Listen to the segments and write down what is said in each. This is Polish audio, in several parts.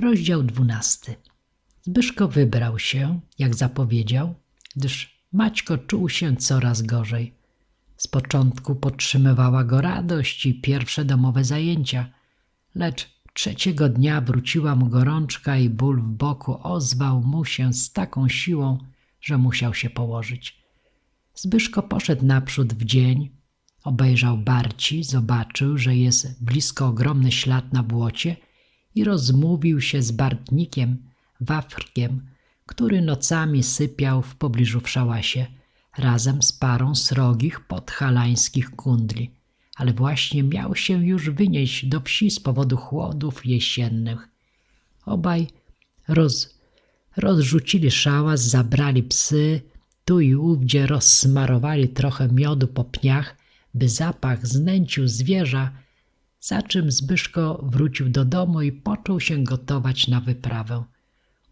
Rozdział dwunasty. Zbyszko wybrał się, jak zapowiedział, gdyż Maćko czuł się coraz gorzej. Z początku podtrzymywała go radość i pierwsze domowe zajęcia, lecz trzeciego dnia wróciła mu gorączka i ból w boku ozwał mu się z taką siłą, że musiał się położyć. Zbyszko poszedł naprzód w dzień, obejrzał Barci, zobaczył, że jest blisko ogromny ślad na błocie i rozmówił się z Bartnikiem, Wafrkiem, który nocami sypiał w pobliżu w szałasie, razem z parą srogich podhalańskich kundli, ale właśnie miał się już wynieść do wsi z powodu chłodów jesiennych. Obaj roz, rozrzucili szałas, zabrali psy, tu i ówdzie rozsmarowali trochę miodu po pniach, by zapach znęcił zwierza, za czym Zbyszko wrócił do domu i począł się gotować na wyprawę.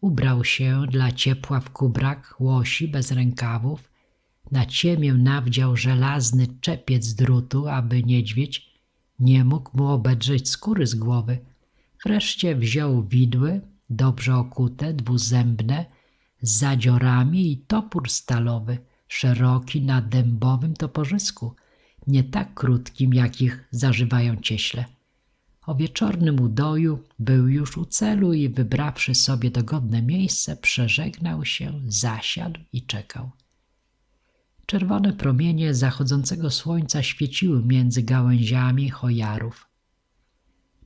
Ubrał się dla ciepła w kubrak łosi bez rękawów, na ciemię nawdział żelazny czepiec drutu, aby niedźwiedź nie mógł mu obedrzeć skóry z głowy. Wreszcie wziął widły, dobrze okute, dwuzębne, z zadziorami i topór stalowy, szeroki na dębowym toporzysku, nie tak krótkim, jakich zażywają cieśle. O wieczornym udoju był już u celu i wybrawszy sobie dogodne miejsce, przeżegnał się, zasiadł i czekał. Czerwone promienie zachodzącego słońca świeciły między gałęziami chojarów.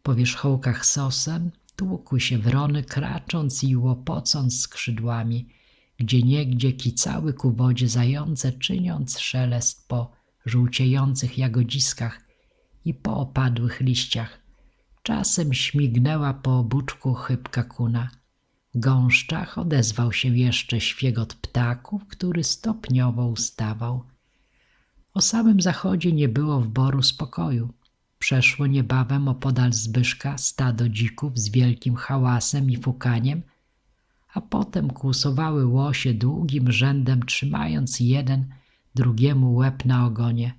Po wierzchołkach sosen tłukły się wrony, kracząc i łopocąc skrzydłami, gdzie niegdzie kicały ku wodzie zające, czyniąc szelest po żółciejących jagodziskach i po opadłych liściach. Czasem śmignęła po obuczku chybka kuna. W gąszczach odezwał się jeszcze świegot ptaków, który stopniowo ustawał. O samym zachodzie nie było w boru spokoju. Przeszło niebawem opodal Zbyszka stado dzików z wielkim hałasem i fukaniem, a potem kłusowały łosie długim rzędem, trzymając jeden drugiemu łeb na ogonie.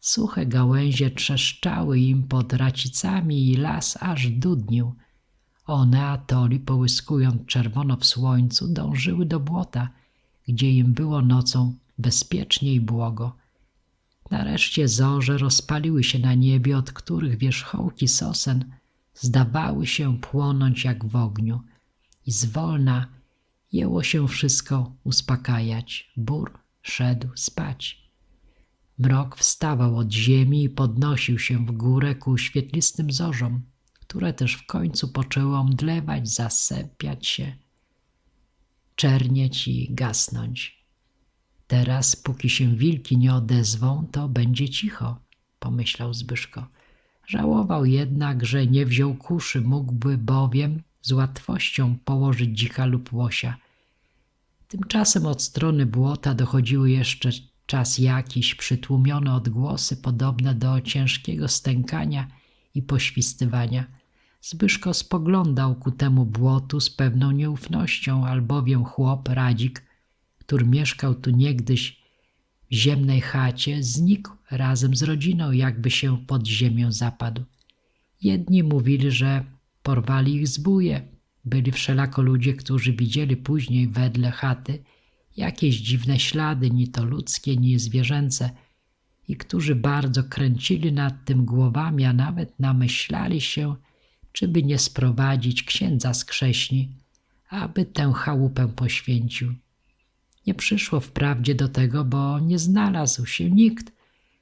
Suche gałęzie trzeszczały im pod racicami i las aż dudnił. One, atoli, połyskując czerwono w słońcu, dążyły do błota, gdzie im było nocą bezpiecznie i błogo. Nareszcie zorze rozpaliły się na niebie, od których wierzchołki sosen zdawały się płonąć jak w ogniu i zwolna jęło się wszystko uspokajać. Bór szedł spać. Mrok wstawał od ziemi i podnosił się w górę ku świetlistym zorzom, które też w końcu poczęły omdlewać, zasypiać się, czernieć i gasnąć. Teraz, póki się wilki nie odezwą, to będzie cicho, pomyślał Zbyszko. Żałował jednak, że nie wziął kuszy, mógłby bowiem z łatwością położyć dzika lub łosia. Tymczasem od strony błota dochodziły jeszcze czas jakiś przytłumione odgłosy podobne do ciężkiego stękania i poświstywania. Zbyszko spoglądał ku temu błotu z pewną nieufnością, albowiem chłop Radzik, który mieszkał tu niegdyś w ziemnej chacie, znikł razem z rodziną, jakby się pod ziemię zapadł. Jedni mówili, że porwali ich zbóje. Byli wszelako ludzie, którzy widzieli później wedle chaty jakieś dziwne ślady, ni to ludzkie, ni zwierzęce, i którzy bardzo kręcili nad tym głowami, a nawet namyślali się, czy by nie sprowadzić księdza z krześni, aby tę chałupę poświęcił. Nie przyszło wprawdzie do tego, bo nie znalazł się nikt,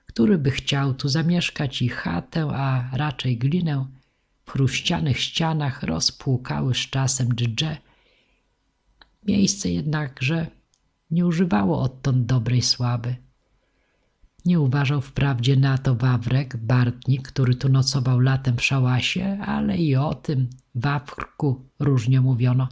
który by chciał tu zamieszkać i chatę, a raczej glinę w chruścianych ścianach rozpłukały z czasem dżdże. Miejsce jednakże nie używało odtąd dobrej sławy. Nie uważał wprawdzie na to Wawrek, Bartnik, który tu nocował latem w szałasie, ale i o tym Wawrku różnie mówiono.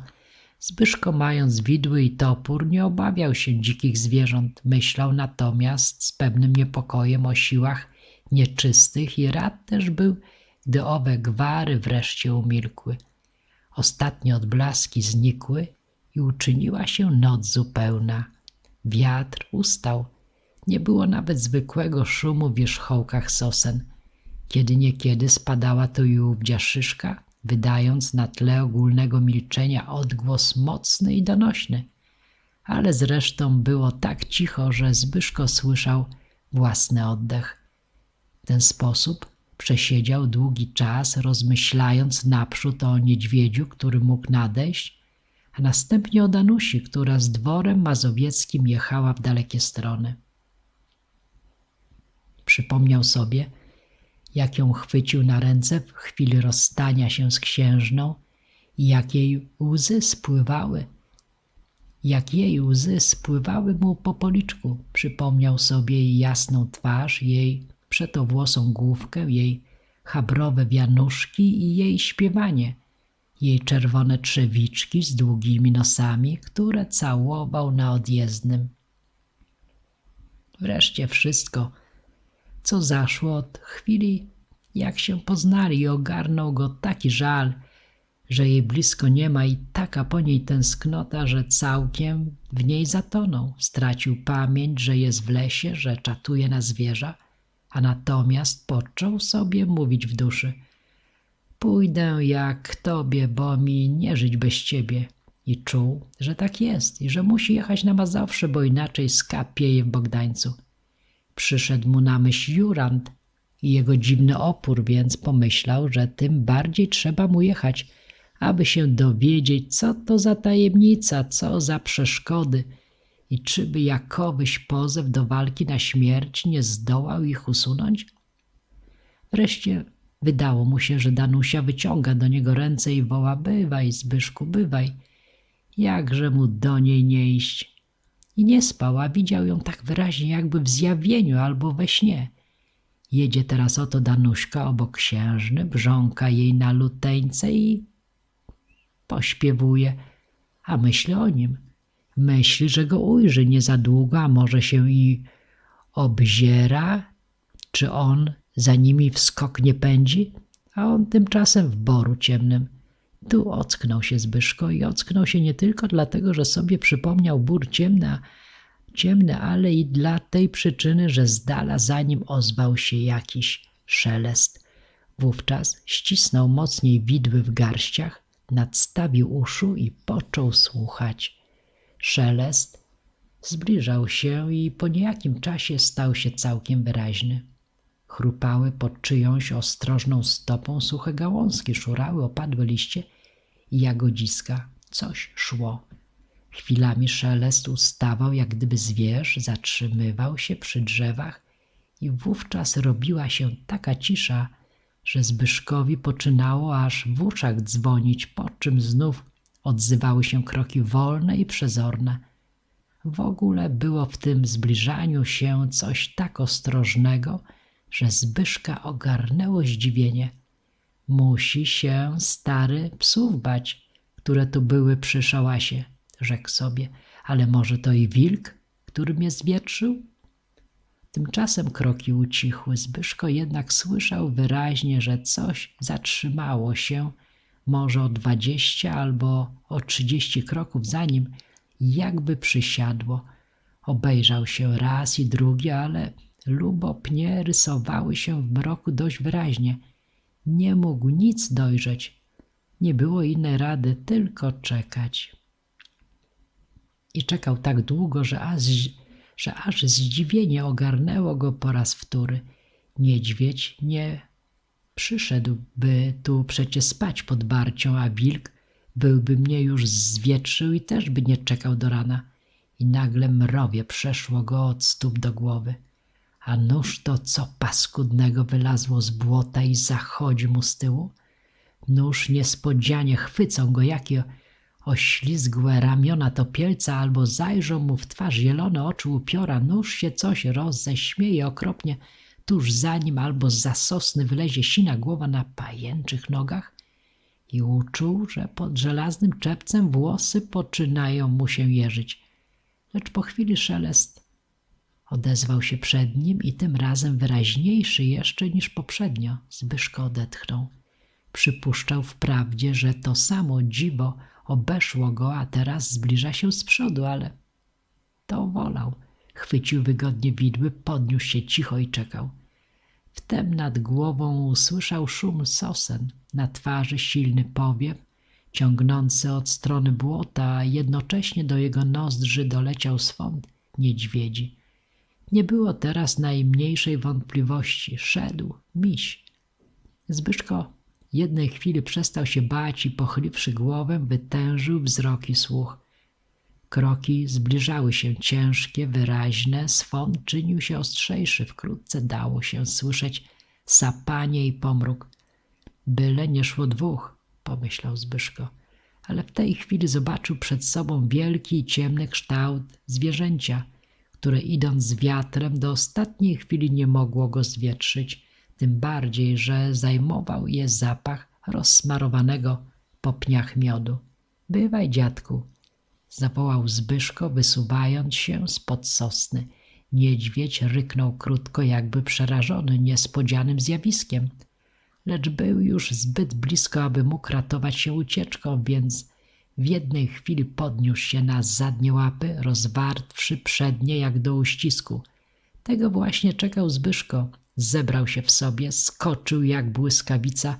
Zbyszko mając widły i topór nie obawiał się dzikich zwierząt, myślał natomiast z pewnym niepokojem o siłach nieczystych i rad też był, gdy owe gwary wreszcie umilkły. Ostatnie odblaski znikły i uczyniła się noc zupełna. Wiatr ustał, nie było nawet zwykłego szumu w wierzchołkach sosen. Kiedy niekiedy spadała tu i ówdzia szyszka, wydając na tle ogólnego milczenia odgłos mocny i donośny. Ale zresztą było tak cicho, że Zbyszko słyszał własny oddech. W ten sposób przesiedział długi czas, rozmyślając naprzód o niedźwiedziu, który mógł nadejść, a następnie o Danusi, która z dworem mazowieckim jechała w dalekie strony. Przypomniał sobie, jak ją chwycił na ręce w chwili rozstania się z księżną i jak jej łzy spływały, jak jej łzy spływały mu po policzku. Przypomniał sobie jej jasną twarz, jej przetowłosą główkę, jej chabrowe wianuszki i jej śpiewanie, jej czerwone trzewiczki z długimi nosami, które całował na odjezdnym. Wreszcie wszystko, co zaszło od chwili, jak się poznali ogarnął go taki żal, że jej blisko nie ma i taka po niej tęsknota, że całkiem w niej zatonął. Stracił pamięć, że jest w lesie, że czatuje na zwierza, a natomiast począł sobie mówić w duszy. Pójdę jak tobie, bo mi nie żyć bez ciebie. I czuł, że tak jest i że musi jechać na Mazowsze, bo inaczej skapieje w Bogdańcu. Przyszedł mu na myśl Jurand i jego dziwny opór, więc pomyślał, że tym bardziej trzeba mu jechać, aby się dowiedzieć, co to za tajemnica, co za przeszkody i czyby jakowyś pozew do walki na śmierć nie zdołał ich usunąć? Wreszcie wydało mu się, że Danusia wyciąga do niego ręce i woła: Bywaj, Zbyszku, bywaj. Jakże mu do niej nie iść? I nie spał, a widział ją tak wyraźnie, jakby w zjawieniu albo we śnie. Jedzie teraz oto Danuśka obok księżny, brząka jej na luteńce i pośpiewuje, a myśli o nim. Myśli, że go ujrzy nie za długo, a może się i obziera, czy on za nimi w skok nie pędzi, a on tymczasem w boru ciemnym. Tu ocknął się Zbyszko i ocknął się nie tylko dlatego, że sobie przypomniał bór ciemny, ciemny, ale i dla tej przyczyny, że z dala za nim ozwał się jakiś szelest. Wówczas ścisnął mocniej widły w garściach, nadstawił uszu i począł słuchać. Szelest zbliżał się i po niejakim czasie stał się całkiem wyraźny. Chrupały pod czyjąś ostrożną stopą suche gałązki, szurały opadłe liście i jagodziska. Coś szło. Chwilami szelest ustawał, jak gdyby zwierz, zatrzymywał się przy drzewach i wówczas robiła się taka cisza, że Zbyszkowi poczynało aż w uszach dzwonić, po czym znów odzywały się kroki wolne i przezorne. W ogóle było w tym zbliżaniu się coś tak ostrożnego, że Zbyszka ogarnęło zdziwienie. Musi się stary psów bać, które tu były przy szałasie, rzekł sobie, ale może to i wilk, który mnie zwietrzył? Tymczasem kroki ucichły. Zbyszko jednak słyszał wyraźnie, że coś zatrzymało się, może o dwadzieścia albo o trzydzieści kroków za nim, jakby przysiadło. Obejrzał się raz i drugi, ale lubopnie rysowały się w mroku dość wyraźnie. Nie mógł nic dojrzeć. Nie było innej rady, tylko czekać. I czekał tak długo, że aż, że aż zdziwienie ogarnęło go po raz wtóry. Niedźwiedź nie przyszedłby tu przecie spać pod barcią, a wilk byłby mnie już zwietrzył i też by nie czekał do rana. I nagle mrowie przeszło go od stóp do głowy. A nóż to co paskudnego wylazło z błota i zachodzi mu z tyłu? Nóż niespodzianie chwycą go jakie oślizgłe ramiona topielca albo zajrzą mu w twarz zielone oczy upiora. Nóż się coś roześmieje okropnie tuż za nim albo z sosny wylezie sina głowa na pajęczych nogach i uczuł, że pod żelaznym czepcem włosy poczynają mu się jeżyć. Lecz po chwili szelest odezwał się przed nim i tym razem wyraźniejszy jeszcze niż poprzednio. Zbyszko odetchnął. Przypuszczał wprawdzie, że to samo dziwo obeszło go, a teraz zbliża się z przodu, ale to wolał. Chwycił wygodnie widły, podniósł się cicho i czekał. Wtem nad głową usłyszał szum sosen, na twarzy silny powiew, ciągnący od strony błota, a jednocześnie do jego nozdrzy doleciał swąd niedźwiedzi. Nie było teraz najmniejszej wątpliwości. Szedł miś. Zbyszko jednej chwili przestał się bać i pochyliwszy głowę, wytężył wzrok i słuch. Kroki zbliżały się ciężkie, wyraźne, swon czynił się ostrzejszy. Wkrótce dało się słyszeć sapanie i pomruk. Byle nie szło dwóch, pomyślał Zbyszko, ale w tej chwili zobaczył przed sobą wielki i ciemny kształt zwierzęcia, które idąc z wiatrem do ostatniej chwili nie mogło go zwietrzyć, tym bardziej, że zajmował je zapach rozsmarowanego po pniach miodu. Bywaj, dziadku, zawołał Zbyszko, wysuwając się spod sosny. Niedźwiedź ryknął krótko, jakby przerażony niespodzianym zjawiskiem, lecz był już zbyt blisko, aby mógł ratować się ucieczką, więc w jednej chwili podniósł się na zadnie łapy, rozwartwszy przednie jak do uścisku. Tego właśnie czekał Zbyszko. Zebrał się w sobie, skoczył jak błyskawica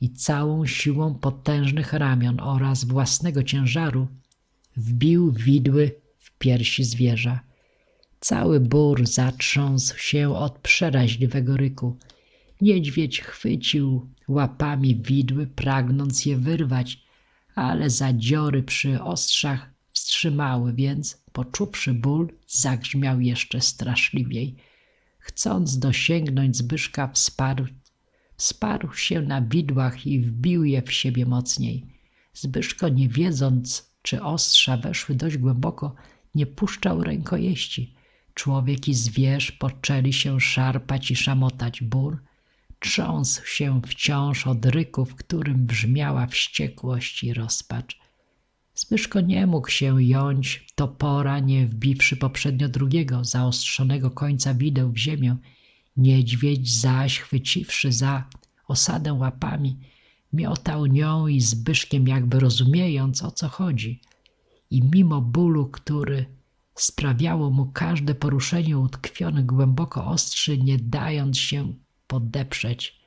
i całą siłą potężnych ramion oraz własnego ciężaru wbił widły w piersi zwierza. Cały bór zatrząsł się od przeraźliwego ryku. Niedźwiedź chwycił łapami widły, pragnąc je wyrwać, ale zadziory przy ostrzach wstrzymały, więc poczuwszy ból, zagrzmiał jeszcze straszliwiej. Chcąc dosięgnąć Zbyszka, wsparł, wsparł się na widłach i wbił je w siebie mocniej. Zbyszko, nie wiedząc, czy ostrza weszły dość głęboko, nie puszczał rękojeści. Człowiek i zwierz poczęli się szarpać i szamotać. Bór trząsł się wciąż od ryku, w którym brzmiała wściekłość i rozpacz. Zbyszko nie mógł się jąć topora, nie wbiwszy poprzednio drugiego, zaostrzonego końca wideł w ziemię. Niedźwiedź zaś, chwyciwszy za osadę łapami, miotał nią i Zbyszkiem jakby rozumiejąc, o co chodzi. I mimo bólu, który sprawiało mu każde poruszenie utkwione głęboko ostrzy, nie dając się podeprzeć.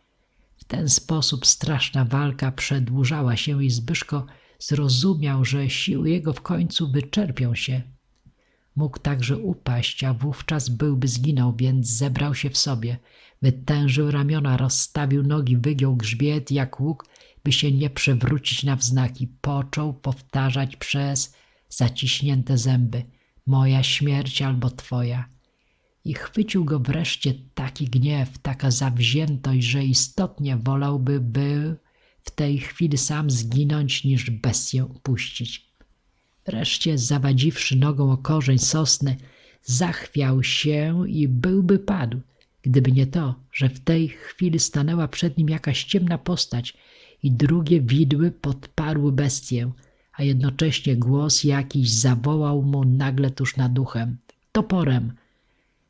W ten sposób straszna walka przedłużała się i Zbyszko zrozumiał, że siły jego w końcu wyczerpią się. Mógł także upaść, a wówczas byłby zginął, więc zebrał się w sobie. Wytężył ramiona, rozstawił nogi, wygiął grzbiet jak łuk, by się nie przewrócić na wznak i począł powtarzać przez zaciśnięte zęby moja śmierć albo twoja. I chwycił go wreszcie taki gniew, taka zawziętość, że istotnie wolałby był w tej chwili sam zginąć, niż bestię puścić. Wreszcie, zawadziwszy nogą o korzeń sosny, zachwiał się i byłby padł, gdyby nie to, że w tej chwili stanęła przed nim jakaś ciemna postać i drugie widły podparły bestię, a jednocześnie głos jakiś zawołał mu nagle tuż nad duchem. Toporem!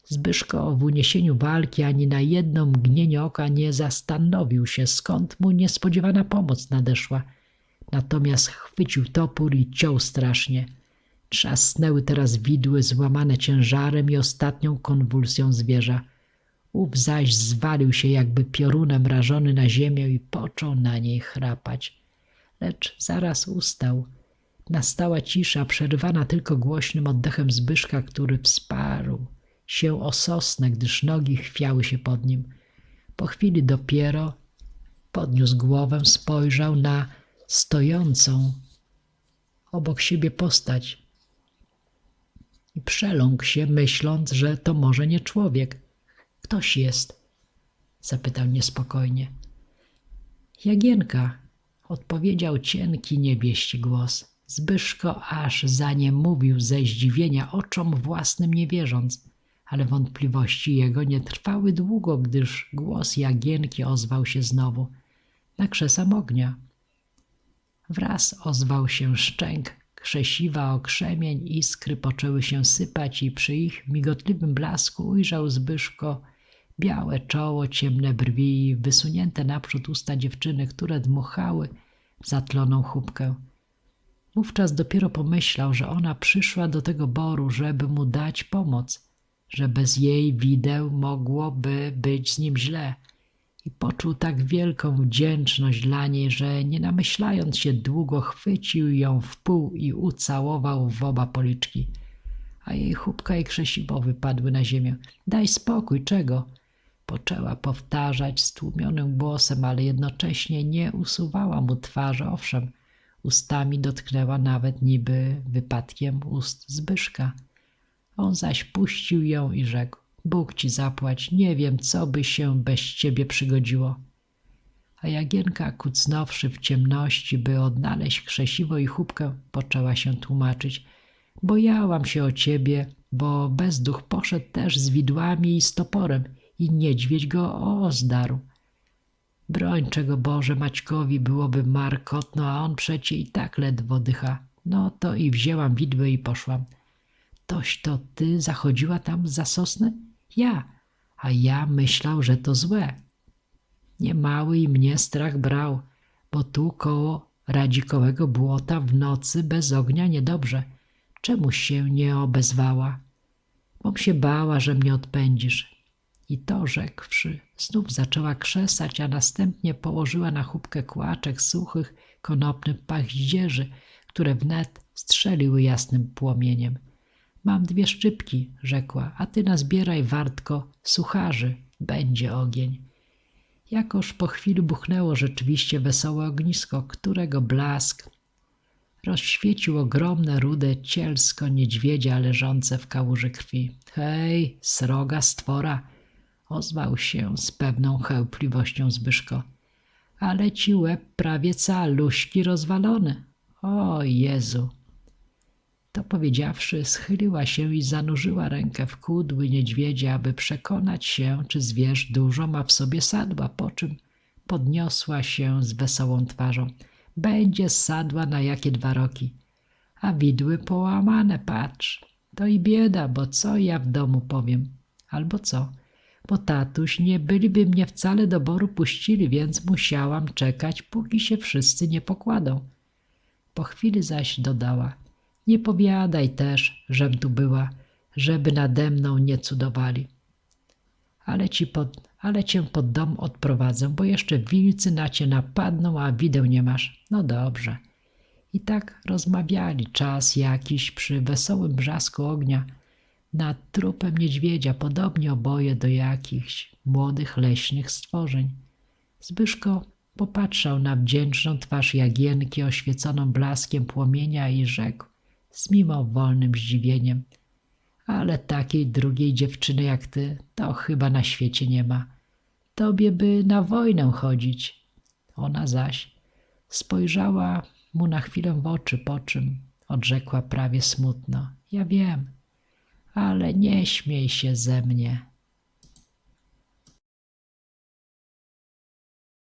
Zbyszko w uniesieniu walki ani na jedno mgnienie oka nie zastanowił się, skąd mu niespodziewana pomoc nadeszła. Natomiast chwycił topór i ciął strasznie. Trzasnęły teraz widły złamane ciężarem i ostatnią konwulsją zwierza. Ów zaś zwalił się jakby piorunem rażony na ziemię i począł na niej chrapać. Lecz zaraz ustał. Nastała cisza, przerywana tylko głośnym oddechem Zbyszka, który wsparł się o sosnę, gdyż nogi chwiały się pod nim. Po chwili dopiero podniósł głowę, spojrzał na stojącą obok siebie postać i przeląkł się, myśląc, że to może nie człowiek. Ktoś jest, zapytał niespokojnie. Jagienka, odpowiedział cienki niebieści głos. Zbyszko aż za nie mówił ze zdziwienia oczom własnym nie wierząc, ale wątpliwości jego nie trwały długo, gdyż głos Jagienki ozwał się znowu na krzesam ognia. Wraz ozwał się szczęk, krzesiwa o krzemień, iskry poczęły się sypać i przy ich migotliwym blasku ujrzał Zbyszko białe czoło, ciemne brwi i wysunięte naprzód usta dziewczyny, które dmuchały w zatloną chubkę. Wówczas dopiero pomyślał, że ona przyszła do tego boru, żeby mu dać pomoc. że bez jej wideł mogłoby być z nim źle. I poczuł tak wielką wdzięczność dla niej, że nie namyślając się długo chwycił ją w pół i ucałował w oba policzki. A jej chubka i krzesiwo wypadły na ziemię. Daj spokój, czego? Poczęła powtarzać stłumionym głosem, ale jednocześnie nie usuwała mu twarzy. Owszem, ustami dotknęła nawet niby wypadkiem ust Zbyszka. On zaś puścił ją i rzekł: Bóg ci zapłać, nie wiem, co by się bez ciebie przygodziło. A Jagienka, kucnąwszy w ciemności, by odnaleźć krzesiwo i chubkę, poczęła się tłumaczyć. Bojałam się o ciebie, bo bezduch poszedł też z widłami i z toporem i niedźwiedź go ozdarł. Broń czego Boże Maćkowi byłoby markotno, a on przecie i tak ledwo dycha. No to i wzięłam widły i poszłam. Toś to ty zachodziła tam za sosnę? Ja, a ja myślał, że to złe. Niemały i mnie strach brał, bo tu koło radzikowego błota w nocy bez ognia niedobrze. Czemu się nie obezwała? Bom się bała, że mnie odpędzisz. I to rzekłszy, znów zaczęła krzesać, a następnie położyła na chubkę kłaczek suchych, konopnych paździerzy, które wnet strzeliły jasnym płomieniem. Mam dwie szczypki, rzekła, a ty nazbieraj wartko sucharzy, będzie ogień. Jakoż po chwili buchnęło rzeczywiście wesołe ognisko, którego blask rozświecił ogromne rude cielsko niedźwiedzia leżące w kałuży krwi. Hej, sroga stwora! ozwał się z pewną chełpliwością Zbyszko. Ale ci łeb prawie caluśki rozwalony. O Jezu! To powiedziawszy, schyliła się i zanurzyła rękę w kudły niedźwiedzia, aby przekonać się, czy zwierz dużo ma w sobie sadła, po czym podniosła się z wesołą twarzą. Będzie sadła na jakie dwa roki. A widły połamane, patrz. To i bieda, bo co ja w domu powiem? Albo co? Bo tatuś nie byliby mnie wcale do boru puścili, więc musiałam czekać, póki się wszyscy nie pokładą. Po chwili zaś dodała – nie powiadaj też, żem tu była, żeby nade mną nie cudowali. Ale, ci pod, ale cię pod dom odprowadzę, bo jeszcze wilcy na cię napadną, a wideł nie masz. No dobrze. I tak rozmawiali czas jakiś przy wesołym brzasku ognia nad trupem niedźwiedzia, podobnie oboje do jakichś młodych leśnych stworzeń. Zbyszko popatrzał na wdzięczną twarz Jagienki oświeconą blaskiem płomienia i rzekł z mimowolnym zdziwieniem. Ale takiej drugiej dziewczyny jak ty to chyba na świecie nie ma. Tobie by na wojnę chodzić. Ona zaś spojrzała mu na chwilę w oczy, po czym odrzekła prawie smutno. Ja wiem, ale nie śmiej się ze mnie.